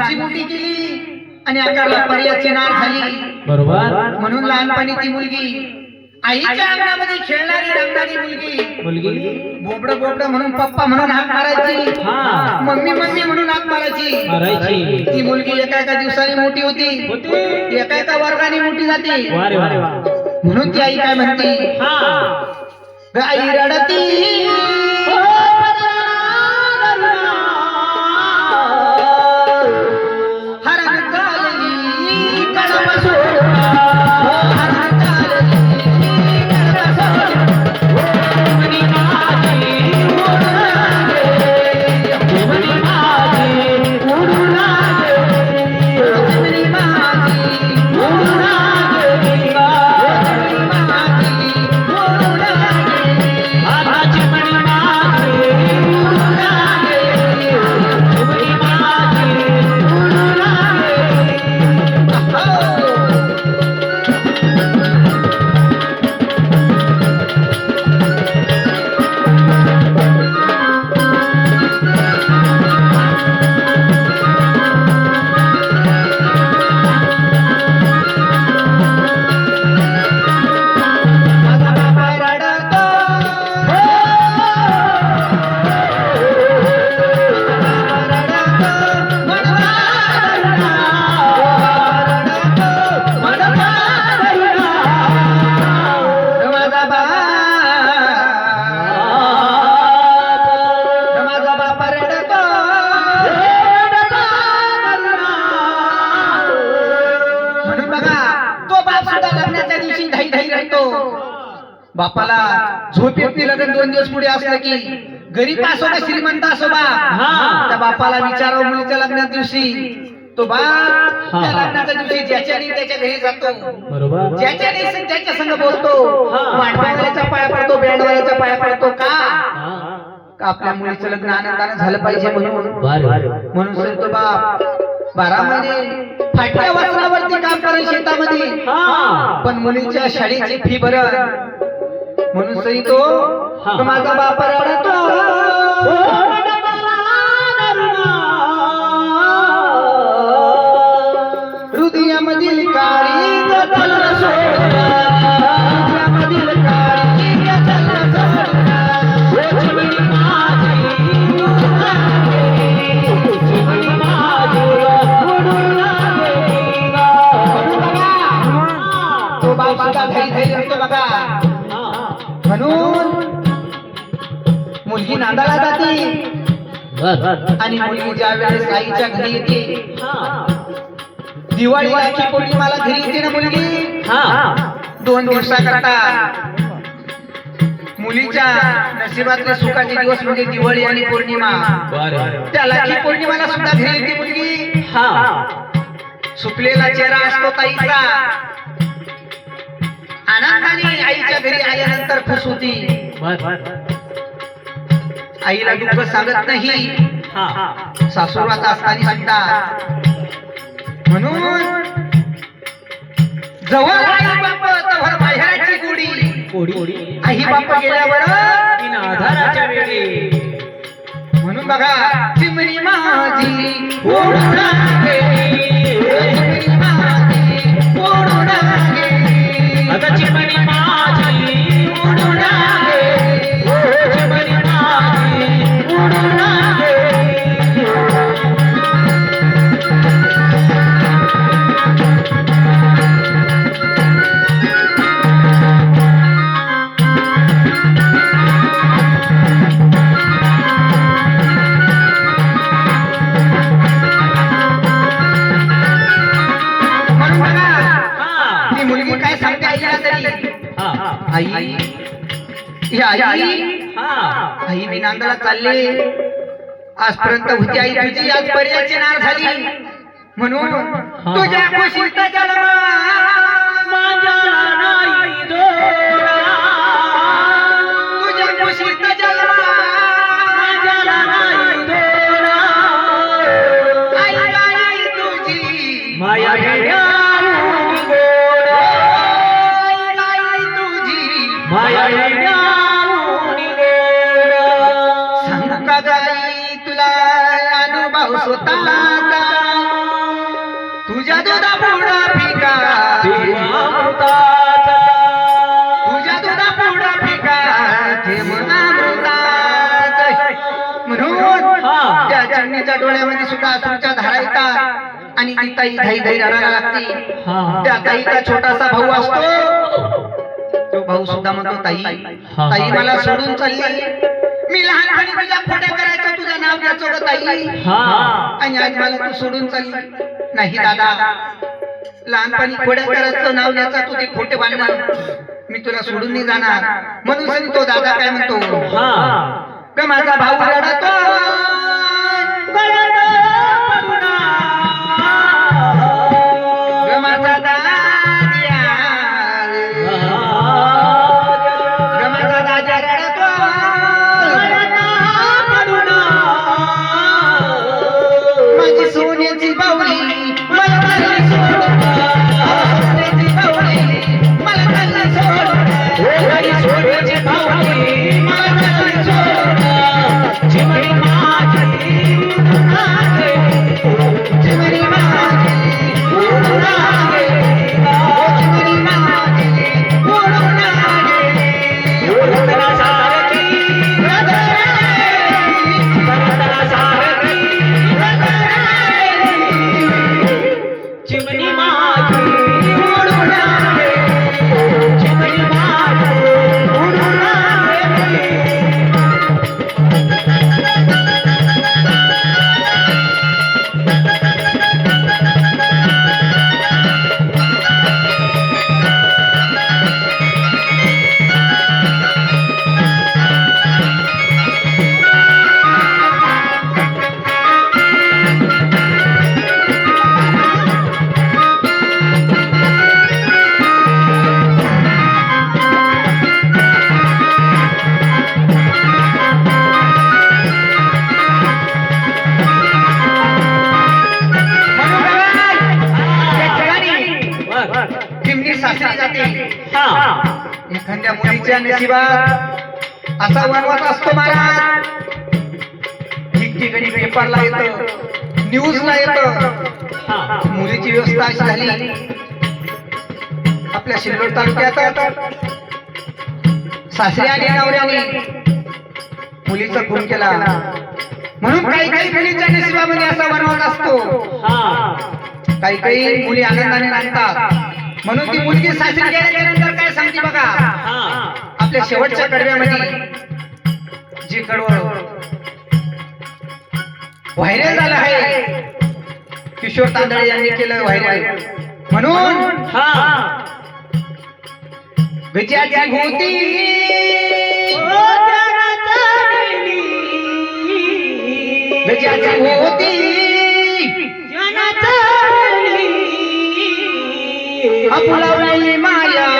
लहानची मोठी केली आणि आकारला पर्याची नार झाली. बरोबर. म्हणून लहानपणी ती मुलगी आईच्या अंगणामध्ये खेळणारी रंगणारी मुलगी. मुलगी? बोबड बोबड म्हणून पप्पा म्हणून हाक मारायची. हा. मम्मी मम्मी म्हणून हाक मारायची. ती मुलगी एका एका दिवसाने मोठी होती. होती? एका एका वर्गाने मोठी जाते. म्हणून ती आई काय म्हणते? हा. गाई रडती. बापाला झोप येत नाही लग्न दोन दिवस पुढे असलं की. गरीब असो का श्रीमंत असो बा. त्या बापाला विचारावं मुलीच्या लग्नाच्या दिवशी. तो बाप त्या. लग्नाच्या दिवशी ज्याच्याने त्याच्या घरी जातो. त्याच्या संग बोलतो. वाटवाल्याच्या पाया पडतो बँडवाल्याच्या पाया पडतो का? आपल्या मुलीचं लग्न आनंदाने झालं पाहिजे म्हणून? म्हणून सर तो बाप बारा महिने फाटल्या वस्त्रावरती काम करेल शेतामध्ये. पण मुलीच्या शाळेची फी भरल. म्हणून सरी तो हा. तो माझा बाप रडतो आणि मुलगी ज्या वेळेस आईच्या घरी येते दिवाळी राखी पौर्णिमाला घरी येते ना मुलगी? दोन दिवसाकरता. मुलीच्या नशिबातले सुखाचे दिवस म्हणजे दिवाळी आणि पौर्णिमा. त्या लाखी पौर्णिमाला सुद्धा घरी येते मुलगी? सुकलेला चेहरा असतो ताईचा. आनंदाने आईच्या घरी आल्यानंतर खुश होती. आईला दुःख सांगत नाही. सासूरात असताना सुद्धा म्हणून जवळ आई बाप तवर बाहेरची गोडी आई बाप गेल्यावर आधाराच्या वेळी. म्हणून बघा चिमणी माझी ती मुलगी काय सांगते आईला तरी? हा. आई? ही आई? हा. आई? मी नांदाला चालले. आजपर्यंत होती आई तुझी आज पर्याची नार झाली. म्हणून तुझ्या खुशीचा जन्म माझ्या नाही दोरा. तुझ्या खुशीचा स्वतःचा तुझ्या दुधा पुढा फिका. तुझ्या दुधा पुढा फिका ते म्हणून. त्या चिमणीच्या डोळ्यामध्ये सुद्धा अश्रूच्या धारा येतात आणि ती ताई धाई धाई रडायला लागते. त्या ताईचा छोटासा भाऊ असतो तो भाऊ सुद्धा म्हणतो ताई. ताई मला सोडून चालली मी लहानपणी तुझ्या खोट्या करायचं तुझं नाव घ्यायचो ताई हा. आणि आज मला तू सोडून चालली. नाही दादा लहानपणी खोड्या करायचं नाव घ्यायचा तू ते खोटे बांधणार मी तुला सोडून नाही जाणार. म्हणून तो दादा काय म्हणतो? हा. का माझा भाऊ रडतो. चिमणी सासरी जाते हा. एखाद्या मुलीच्या नशिबात असा वनवास असतो महाराज. ठिकठिकाणी पेपरला येतं. न्यूजला येतं. मुलीची व्यवस्था अशी झाली. आपल्या शिल्लोड तालुक्यात सासरी आणि नवऱ्याने मुलीचा खून केला. म्हणून काही काही मुलीच्या नशिबामध्ये असा वनवास असतो. हा. काही काही मुली आनंदाने नांदतात म्हणून ती मुलगी सासरी गेल्यानंतर काय सांगते बघा? आपल्या शेवटच्या कडव्यामध्ये जी कडव व्हायरल झालं आहे. किशोर तांदळे यांनी केलं व्हायरल. म्हणून विजयाची होती विजयाची फुलवलेली माया.